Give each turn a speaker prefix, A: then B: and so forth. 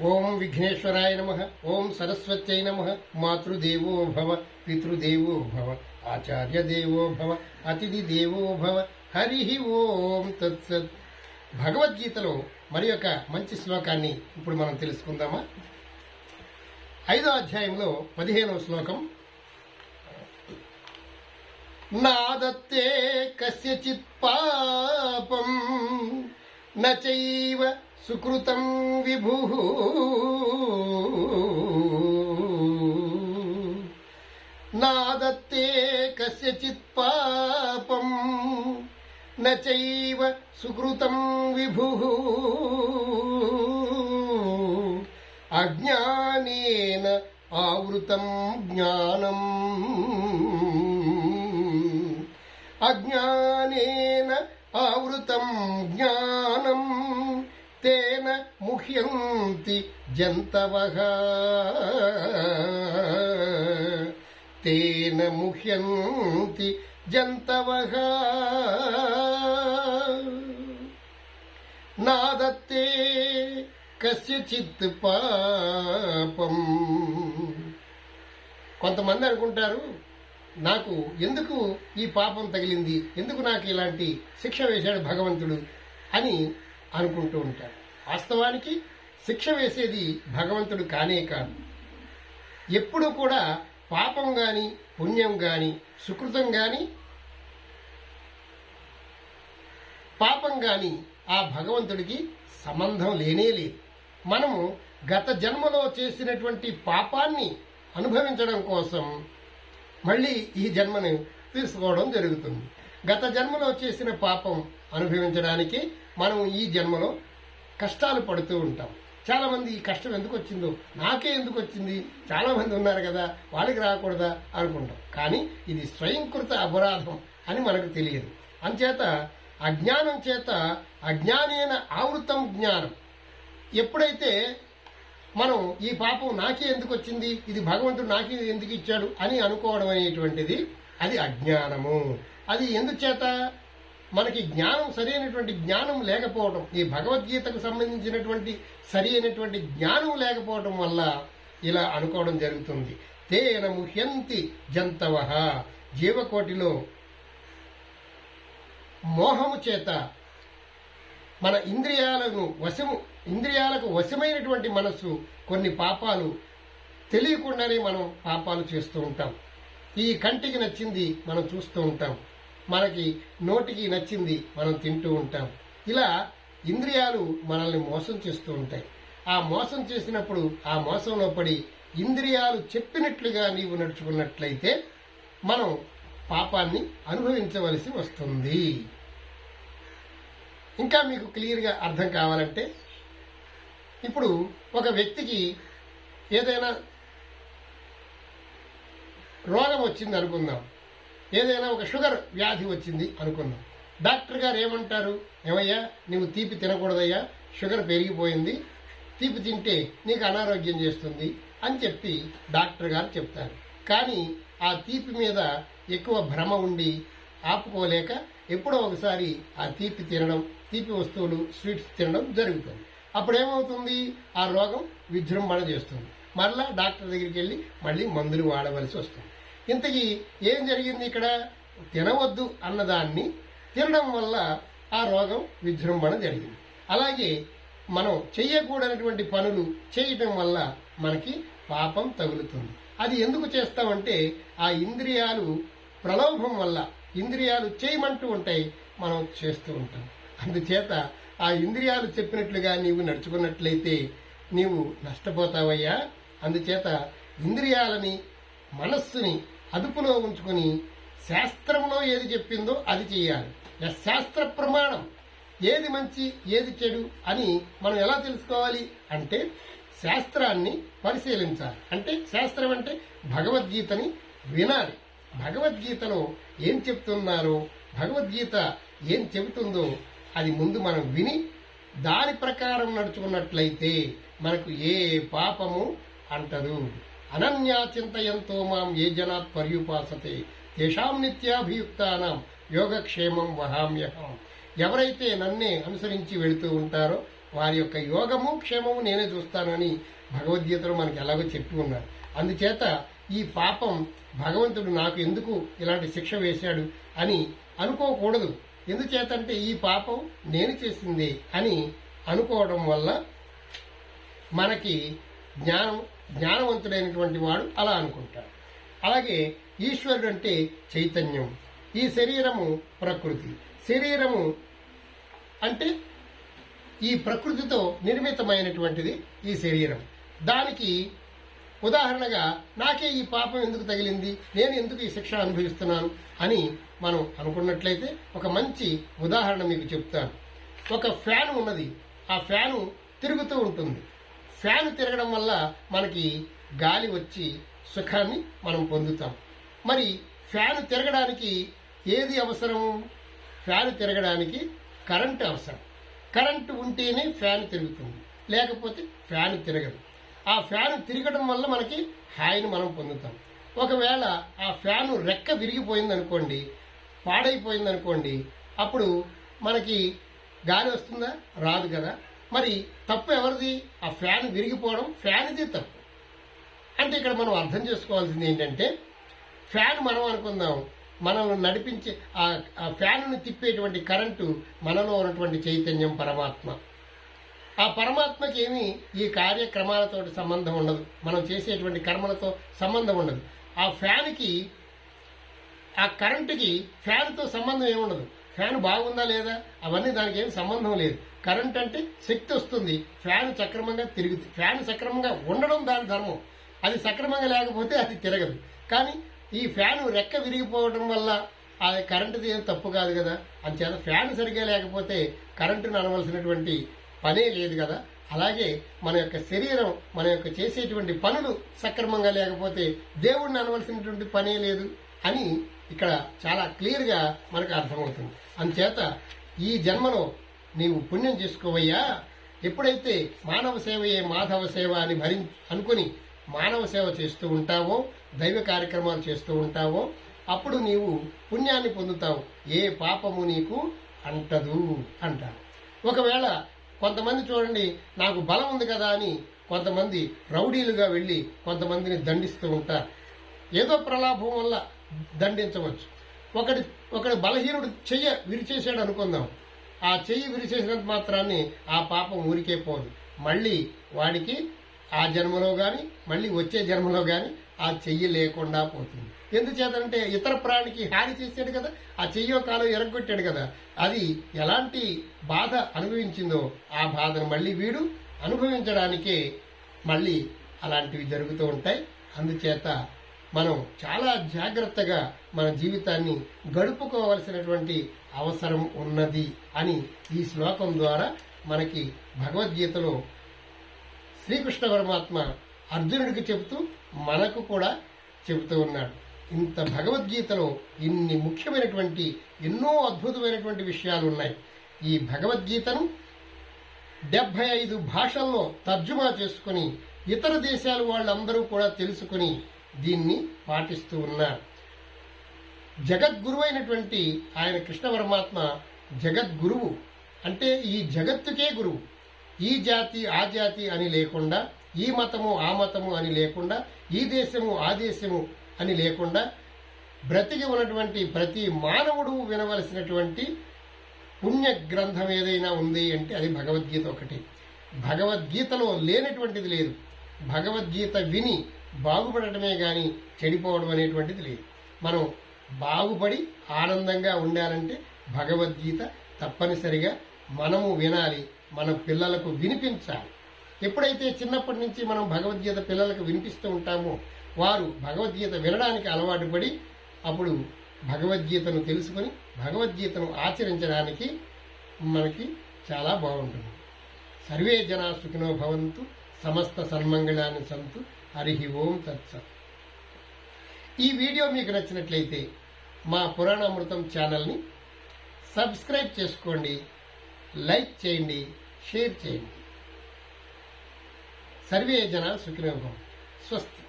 A: ఓం విఘ్నేశ్వరాయ నమ. ఓం సరస్వత్యై నమ. మాతృదేవో భవ పితృదేవో భవ ఆచార్య దేవో భవ అతిథి దేవో భవ హరి ఓం తత్సత్. భగవద్గీతలో మరి యొక్క మంచి శ్లోకాన్ని ఇప్పుడు మనం తెలుసుకుందామా? ఐదో అధ్యాయంలో పదిహేనవ శ్లోకం. నాదత్తే కస్యచిత్ పాపం నైవ సుకృతం విభు నాదత్తే కస్యచిత్ పాపం నైవ సుకృతం విభు అజ్ఞానేన ఆవృతం జ్ఞానం అజ్ఞానేన ఆవృతం జ్ఞానం తేన ముహ్యంతి జంతవ. తేన ముహ్యంతి జంతవ. నాదత్తే కస్యచిత్ పాపం. కొంతమంది అనుకుంటారు నాకు ఎందుకు ఈ పాపం తగిలింది? ఎందుకు నాకు ఇలాంటి శిక్ష వేశాడు భగవంతుడు అని అనుకుంటూ ఉంటాడు వాస్తవానికి శిక్ష వేసేది భగవంతుడు కానే కాదు. ఎప్పుడూ కూడా పాపం కానీ పుణ్యం కానీ సుకృతం కానీ పాపం కానీ ఆ భగవంతుడికి సంబంధం లేనే లేదు. మనము గత జన్మలో చేసినటువంటి పాపాన్ని అనుభవించడం కోసం మళ్ళీ ఈ జన్మను తీసుకోవడం జరుగుతుంది. గత జన్మలో చేసిన పాపం అనుభవించడానికి మనం ఈ జన్మలో కష్టాలు పడుతూ ఉంటాం. చాలామంది ఈ కష్టం ఎందుకు వచ్చిందో నాకే ఎందుకు వచ్చింది చాలామంది ఉన్నారు కదా వాళ్ళకి రాకూడదా అనుకుంటాం. కానీ ఇది స్వయంకృత అపరాధం అని మనకు తెలియదు. అంచేత అజ్ఞానం చేత అజ్ఞానేన ఆవృతం జ్ఞానం. ఎప్పుడైతే మనం ఈ పాపం నాకే ఎందుకు వచ్చింది ఇది భగవంతుడు నాకే ఎందుకు ఇచ్చాడు అని అనుకోవడం అనేటువంటిది అది అజ్ఞానము. అది ఎందుచేత? మనకి జ్ఞానం సరైనటువంటి జ్ఞానం లేకపోవడం ఈ భగవద్గీతకు సంబంధించినటువంటి సరి అయినటువంటి జ్ఞానం లేకపోవడం వల్ల ఇలా అనుకోవడం జరుగుతుంది. తేన ముహ్యంతి జంతవ. జీవకోటిలో మోహము చేత మన ఇంద్రియాలను వశము ఇంద్రియాలకు వశమైనటువంటి మనస్సు కొన్ని పాపాలు తెలియకుండానే మనం పాపాలు చేస్తూ ఉంటాం. ఈ కంటికి నచ్చింది మనం చూస్తూ ఉంటాం. మనకి నోటికి నచ్చింది మనం తింటూ ఉంటాం. ఇలా ఇంద్రియాలు మనల్ని మోసం చేస్తూ ఉంటాయి. ఆ మోసం చేసినప్పుడు ఆ మోసంలో పడి ఇంద్రియాలు చెప్పినట్లుగా నీవు నడుచుకున్నట్లయితే మనం పాపాన్ని అనుభవించవలసి వస్తుంది. ఇంకా మీకు క్లియర్గా అర్థం కావాలంటే ఇప్పుడు ఒక వ్యక్తికి ఏదైనా రోగం వచ్చింది అనుకుందాం ఏదైనా ఒక షుగర్ వ్యాధి వచ్చింది అనుకుందాం. డాక్టర్ గారు ఏమంటారు? ఏమయ్యా నువ్వు తీపి తినకూడదయ్యా షుగర్ పెరిగిపోయింది తీపి తింటే నీకు అనారోగ్యం చేస్తుంది అని చెప్పి డాక్టర్ గారు చెప్తారు. కానీ ఆ తీపి మీద ఎక్కువ భ్రమ ఉండి ఆపుకోలేక ఎప్పుడో ఒకసారి ఆ తీపి తినడం తీపి వస్తువులు స్వీట్స్ తినడం జరుగుతుంది. అప్పుడు ఏమవుతుంది ఆ రోగం విజృంభణ చేస్తుంది. మరలా డాక్టర్ దగ్గరికి వెళ్ళి మళ్ళీ మందులు వాడవలసి వస్తుంది. ఇంతకీ ఏం జరిగింది ఇక్కడ? తినవద్దు అన్నదాన్ని తినడం వల్ల ఆ రోగం విజృంభణ జరిగింది. అలాగే మనం చేయకూడనటువంటి పనులు చేయటం వల్ల మనకి పాపం తగులుతుంది. అది ఎందుకు చేస్తామంటే ఆ ఇంద్రియాలు ప్రలోభం వల్ల ఇంద్రియాలు చేయమంటూ ఉంటాయి మనం చేస్తూ ఉంటాం. అందుచేత ఆ ఇంద్రియాలు చెప్పినట్లుగా నీవు నడుచుకున్నట్లయితే నీవు నష్టపోతావయ్యా. అందుచేత ఇంద్రియాలని మనస్సుని అదుపులో ఉంచుకొని శాస్త్రంలో ఏది చెప్పిందో అది చేయాలి శాస్త్ర ప్రమాణం. ఏది మంచి ఏది చెడు అని మనం ఎలా తెలుసుకోవాలి? అంటే శాస్త్రాన్ని పరిశీలించాలి. అంటే శాస్త్రం అంటే భగవద్గీతని వినాలి. భగవద్గీతలో ఏం చెప్తున్నారో భగవద్గీత ఏం చెబుతుందో అది ముందు మనం విని దాని ప్రకారం నడుచుకున్నట్లయితే మనకు ఏ పాపము అంటదు. అనన్యాచింతయంతో మాం ఏ జనాత్ పర్యుపాసతే. తేషాం నిత్యాభియుక్తానం యోగక్షేమం వహామ్యహం. ఎవరైతే నన్నే అనుసరించి వెళుతూ ఉంటారో వారి యొక్క యోగము క్షేమము నేనే చూస్తానని భగవద్గీతలో మనకి ఎలాగో చెప్పి ఉన్నారు. అందుచేత ఈ పాపం భగవంతుడు నాకు ఎందుకు ఇలాంటి శిక్ష వేశాడు అని అనుకోకూడదు. ఎందుచేతంటే ఈ పాపం నేను చేసింది అని అనుకోవడం వల్ల మనకి జ్ఞానం జ్ఞానవంతుడైనటువంటి వాడు అలా అనుకుంటాడు అలాగే ఈశ్వరుడు అంటే చైతన్యం. ఈ శరీరము ప్రకృతి. శరీరము అంటే ఈ ప్రకృతితో నిర్మితమైనటువంటిది ఈ శరీరం. దానికి ఉదాహరణగా నాకే ఈ పాపం ఎందుకు తగిలింది? నేను ఎందుకు ఈ శిక్ష అనుభవిస్తున్నాను? అని మనం అనుకున్నట్లయితే ఒక మంచి ఉదాహరణ మీకు చెప్తాను. ఒక ఫ్యాన్ ఉన్నది. ఆ ఫ్యాను తిరుగుతూ ఉంటుంది. ఫ్యాన్ తిరగడం వల్ల మనకి గాలి వచ్చి సుఖాన్ని మనం పొందుతాం. మరి ఫ్యాన్ తిరగడానికి ఏది అవసరం? ఫ్యాన్ తిరగడానికి కరెంటు అవసరం. కరెంటు ఉంటేనే ఫ్యాన్ తిరుగుతుంది. లేకపోతే ఫ్యాన్ తిరగదు. ఆ ఫ్యాన్ తిరగడం వల్ల మనకి హాయిని మనం పొందుతాం. ఒకవేళ ఆ ఫ్యాను రెక్క విరిగిపోయింది అనుకోండి పాడైపోయింది అనుకోండి అప్పుడు మనకి గాలి వస్తుందా? రాదు కదా. మరి తప్పు ఎవరిది? ఆ ఫ్యాన్ విరిగిపోవడం ఫ్యాన్ది తప్పు. అంటే ఇక్కడ మనం అర్థం చేసుకోవాల్సింది ఏంటంటే ఫ్యాన్ మనం అనుకుందాం మనం నడిపించే ఆ ఆ ఫ్యాన్ను తిప్పేటువంటి కరెంటు మనలో ఉన్నటువంటి చైతన్యం పరమాత్మ. ఆ పరమాత్మకి ఏమీ ఈ కార్యక్రమాలతో సంబంధం ఉండదు. మనం చేసేటువంటి కర్మలతో సంబంధం ఉండదు. ఆ ఫ్యాన్కి ఆ కరెంటుకి ఫ్యాన్తో సంబంధం ఏముండదు. ఫ్యాన్ బాగుందా లేదా? అవన్నీ దానికి ఏం సంబంధం లేదు. కరెంట్ అంటే శక్తి వస్తుంది. ఫ్యాన్ సక్రమంగా తిరుగుతుంది ఫ్యాన్ సక్రమంగా ఉండడం దాని ధర్మం. అది సక్రమంగా లేకపోతే అది తిరగదు. కానీ ఈ ఫ్యాన్ రెక్క విరిగిపోవడం వల్ల ఆ కరెంటుది ఏం తప్పు కాదు కదా. అంచేత ఫ్యాన్ సరిగ్గా లేకపోతే కరెంటును అనవలసినటువంటి పనే లేదు కదా. అలాగే మన యొక్క శరీరం మన యొక్క చేసేటువంటి పనులు సక్రమంగా లేకపోతే దేవుడిని అనవలసినటువంటి పనే లేదు అని ఇక్కడ చాలా క్లియర్గా మనకు అర్థమవుతుంది. అందుచేత ఈ జన్మలో నీవు పుణ్యం చేసుకోవయ్యా. ఎప్పుడైతే మానవ సేవయే మాధవ సేవ అని భరి అనుకుని మానవ సేవ చేస్తూ ఉంటావో దైవ కార్యక్రమాలు చేస్తూ ఉంటావో అప్పుడు నీవు పుణ్యాన్ని పొందుతావు. ఏ పాపము నీకు అంటదు అంటారు. ఒకవేళ కొంతమంది చూడండి నాకు బలం ఉంది కదా అని కొంతమంది రౌడీలుగా వెళ్ళి కొంతమందిని దండిస్తూ ఉంటారు. ఏదో ప్రలాభం వల్ల దండించవచ్చు. ఒకటి ఒకటి బలహీనుడు చెయ్య విరిచేసాడు అనుకుందాం. ఆ చెయ్యి విరిచేసినంత మాత్రాన్ని ఆ పాపం ఊరికే పోదు. మళ్ళీ వాడికి ఆ జన్మలో కానీ మళ్ళీ వచ్చే జన్మలో కానీ ఆ చెయ్యి లేకుండా పోతుంది. ఎందుచేతంటే ఇతర ప్రాణికి హాని చేశాడు కదా ఆ చెయ్యో కాలో ఎరగొట్టాడు కదా. అది ఎలాంటి బాధ అనుభవించిందో ఆ బాధను మళ్ళీ వీడు అనుభవించడానికే మళ్ళీ అలాంటివి జరుగుతూ ఉంటాయి. అందుచేత మనం చాలా జాగ్రత్తగా మన జీవితాన్ని గడుపుకోవలసినటువంటి అవసరం ఉన్నది అని ఈ శ్లోకం ద్వారా మనకి భగవద్గీతలో శ్రీకృష్ణ పరమాత్మ అర్జునుడికి చెబుతూ మనకు కూడా చెబుతూ ఉన్నాడు. ఇంత భగవద్గీతలో ఇన్ని ముఖ్యమైనటువంటి ఎన్నో అద్భుతమైనటువంటి విషయాలు ఉన్నాయి. ఈ భగవద్గీతను డెబ్బై ఐదు భాషల్లో తర్జుమా చేసుకుని ఇతర దేశాల వాళ్ళందరూ కూడా తెలుసుకుని దీన్ని పాటిస్తూ ఉన్నారు. జగద్గురువైనటువంటి ఆయన కృష్ణ పరమాత్మ జగద్గురువు అంటే ఈ జగత్తుకే గురువు. ఈ జాతి ఆ జాతి అని లేకుండా ఈ మతము ఆ మతము అని లేకుండా ఈ దేశము ఆ దేశము అని లేకుండా బ్రతికి ఉన్నటువంటి ప్రతి మానవుడు వినవలసినటువంటి పుణ్య గ్రంథం ఏదైనా ఉంది అంటే అది భగవద్గీత ఒకటి. భగవద్గీతలో లేనటువంటిది లేదు. భగవద్గీత విని బాగుపడటమే కానీ చెడిపోవడం అనేటువంటిది లేదు. మనం బాగుపడి ఆనందంగా ఉండాలంటే భగవద్గీత తప్పనిసరిగా మనము వినాలి మన పిల్లలకు వినిపించాలి. ఎప్పుడైతే చిన్నప్పటి నుంచి మనం భగవద్గీత పిల్లలకు వినిపిస్తూ ఉంటామో వారు భగవద్గీత వినడానికి అలవాటు పడి అప్పుడు భగవద్గీతను తెలుసుకొని భగవద్గీతను ఆచరించడానికి మనకి చాలా బాగుంటుంది. సర్వే జనా సుఖినో భవంతు సమస్త సన్మంగళాన్ని సంతు. హరి ఓం తత్సత్ ఈ వీడియో మీకు నచ్చినట్లయితే మా పురాణామృతం ఛానల్ని సబ్స్క్రైబ్ చేసుకోండి లైక్ చేయండి షేర్ చేయండి. సర్వే జన సుఖినోభం స్వస్తి.